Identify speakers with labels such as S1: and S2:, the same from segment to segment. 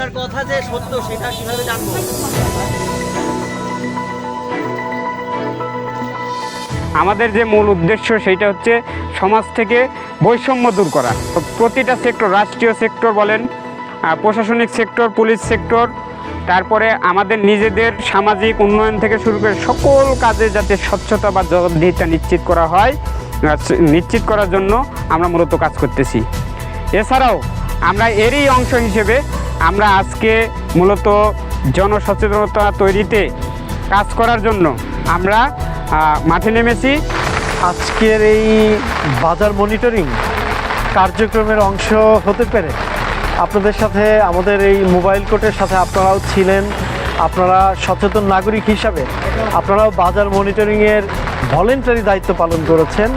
S1: আপনার কথা যে সত্য, সেটা কীভাবে জানব?
S2: আমাদের যে মূল উদ্দেশ্য, সেটা হচ্ছে সমাজ থেকে বৈষম্য দূর করা। প্রতিটা সেক্টর, রাষ্ট্রীয় সেক্টর বলেন প্রশাসনিক সেক্টর, পুলিশ সেক্টর, তারপরে আমাদের নিজেদের সামাজিক উন্নয়ন থেকে শুরু করে সকল কাজে যাতে স্বচ্ছতা বা জবাবদিহিতা নিশ্চিত করা হয় নিশ্চিত করার জন্য আমরা মূলত কাজ করতেছি। এছাড়াও আমরা এরই অংশ হিসেবে আমরা আজকে মূলত জনসচেতনতা তৈরিতে কাজ করার জন্য আমরা মাঠে নেমেছি।
S3: আজকের এই বাজার মনিটরিং কার্যক্রমের অংশ হতে পেরে আপনাদের সাথে, আমাদের এই মোবাইল কোর্টের সাথে আপনারাও ছিলেন। আপনারা সচেতন নাগরিক হিসাবে আপনারাও বাজার মনিটরিংয়ের ভলেন্টারি দায়িত্ব পালন করেছেন।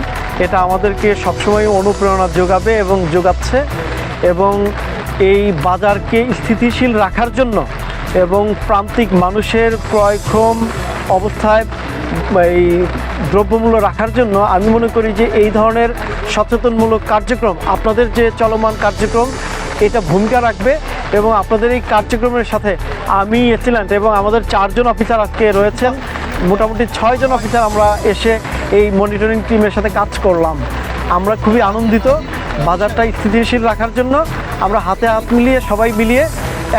S3: এটা আমাদেরকে সবসময় অনুপ্রেরণা যোগাবে এবং যোগাচ্ছে এবং এই বাজারকে স্থিতিশীল রাখার জন্য এবং প্রান্তিক মানুষের ক্রয়ক্ষম অবস্থায় এই দ্রব্যমূল্য রাখার জন্য আমি মনে করি যে এই ধরনের সচেতনমূলক কার্যক্রম, আপনাদের যে চলমান কার্যক্রম, এটা ভূমিকা রাখবে এবং আপনাদের এই কার্যক্রমের সাথে আমি এক্সিলেন্ট এবং আমাদের চারজন অফিসার আজকে রয়েছেন। মোটামুটি ছয়জন অফিসার আমরা এসে এই মনিটরিং টিমের সাথে কাজ করলাম। আমরা খুবই আনন্দিত বাজারটা স্থিতিশীল রাখার জন্য আমরা হাতে হাত মিলিয়ে, সবাই মিলিয়ে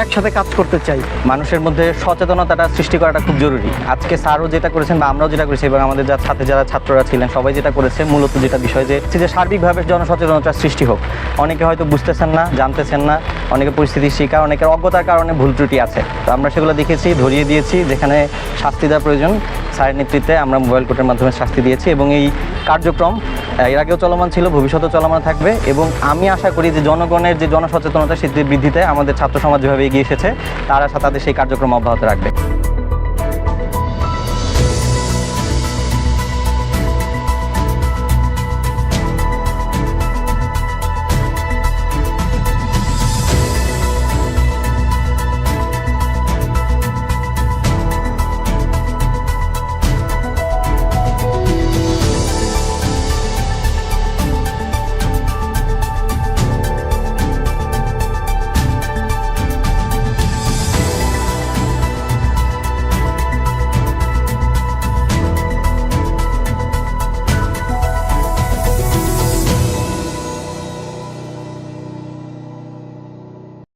S3: একসাথে কাজ করতে চাই।
S4: মানুষের মধ্যে সচেতনতাটা সৃষ্টি করাটা খুব জরুরি। আজকে স্যারও যেটা করেছেন বা আমরাও যেটা করেছি এবং আমাদের যার সাথে যারা ছাত্ররা ছিলেন, সবাই যেটা করেছে, মূলত যেটা বিষয় যে যে সার্বিকভাবে জনসচেতনতার সৃষ্টি হোক। অনেকে হয়তো বুঝতেছেন না, জানতেছেন না, অনেকে পরিস্থিতির শিকার, অনেকের অজ্ঞতার কারণে ভুল ত্রুটি আছে। তো আমরা সেগুলো দেখেছি, ধরিয়ে দিয়েছি, যেখানে শাস্তি দেওয়ার প্রয়োজন। স্যারের নেতৃত্বে আমরা মোবাইল কোর্টের মাধ্যমে শাস্তি দিয়েছি এবং এই কার্যক্রম এর আগেও চলমান ছিল, ভবিষ্যতেও চলমান থাকবে এবং আমি আশা করি যে জনগণের যে জনসচেতনতা, সেটি বৃদ্ধিতে আমাদের ছাত্র সমাজ যেভাবে এগিয়ে এসেছে, তারা তাদের সেই কার্যক্রম অব্যাহত রাখবে।